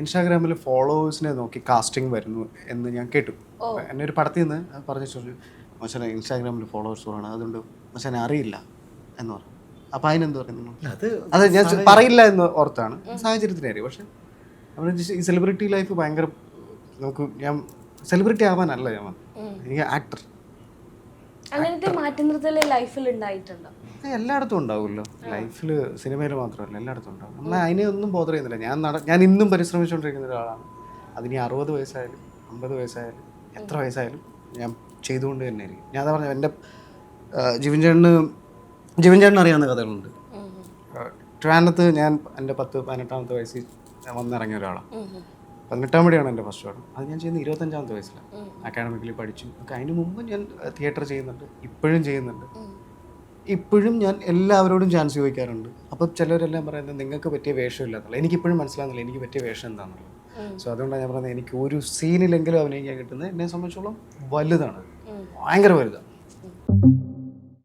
ഇൻസ്റ്റാഗ്രാമിൽ ഫോളോവേഴ്സിനെ നോക്കി കാസ്റ്റിംഗ് വരുന്നു എന്ന് ഞാൻ കേട്ടു. എന്നെ ഒരു പടത്തിൽ നിന്ന് പറഞ്ഞു ചോദിച്ചു മച്ചാനെ ഇൻസ്റ്റാഗ്രാമിൽ ഫോളോവേഴ്സ് കുറവാണ് അതുകൊണ്ട് മച്ചാനെ അറിയില്ല എന്ന് പറഞ്ഞു. അപ്പം അതിനെന്ത് പറയുന്നു അത് അത് ഞാൻ പറയില്ല എന്ന് ഓർത്താണ്. സാഹചര്യത്തിന് അറിയാം പക്ഷെ നമ്മുടെ ഈ സെലിബ്രിറ്റി ലൈഫ് ഭയങ്കര നമുക്ക് ഞാൻ സെലിബ്രിറ്റി ആവാനല്ല ഞാൻ എനിക്ക് ആക്ടർ അങ്ങനത്തെ മാറ്റി നിർത്തൽ ലൈഫിൽ ഉണ്ടായിട്ടുണ്ടോ? എല്ലായിടത്തും ഉണ്ടാവുമല്ലോ. ലൈഫിൽ സിനിമയിൽ മാത്രമല്ല എല്ലായിടത്തും ഉണ്ടാവും. നമ്മൾ അതിനെ ഒന്നും ബോധർ ചെയ്യുന്നില്ല. ഞാൻ നട ഞാൻ ഇന്നും പരിശ്രമിച്ചുകൊണ്ടിരിക്കുന്ന ഒരാളാണ്. അതിനി അറുപത് വയസ്സായാലും അമ്പത് വയസ്സായാലും എത്ര വയസ്സായാലും ഞാൻ ചെയ്തുകൊണ്ട് തന്നെ ആയിരിക്കും ഞാൻ അതാ പറഞ്ഞു എന്റെ ജിവിൻ ചേട്ടന് ജിവിൻ ചേട്ടന് അറിയാവുന്ന കഥകളുണ്ട്. ട്രാനത്ത് ഞാൻ എന്റെ പത്ത് പതിനെട്ടാമത്തെ വയസ്സിൽ ഞാൻ വന്നിറങ്ങിയ ഒരാളാണ്. പതിനെട്ടാം പടിയാണ് എന്റെ ഫസ്റ്റ് പടം അത് ഞാൻ ചെയ്യുന്നത് ഇരുപത്തഞ്ചാമത്തെ വയസ്സിലാണ്. അക്കാഡമിക്കലി പഠിച്ചു. ഒക്കെ അതിന് മുമ്പ് ഞാൻ തിയേറ്റർ ചെയ്യുന്നുണ്ട്. ഇപ്പോഴും ചെയ്യുന്നുണ്ട്. ഇപ്പോഴും ഞാൻ എല്ലാവരോടും ചാൻസ് ചോദിക്കാറുണ്ട്. അപ്പം ചിലവരെല്ലാം പറയുന്നത് നിങ്ങൾക്ക് പറ്റിയ വേഷം ഇല്ലാന്നുള്ളത് എനിക്കിപ്പോഴും മനസ്സിലാകുന്നില്ല എനിക്ക് പറ്റിയ വേഷം എന്താണെന്നുള്ളത് സോ അതുകൊണ്ടാണ് ഞാൻ പറയുന്നത് എനിക്ക് ഒരു സീനിലെങ്കിലും അഭിനയിക്കാൻ കിട്ടുന്നത് എന്നെ സംബന്ധിച്ചോളം വലുതാണ്. ഭയങ്കര വലുതാണ്.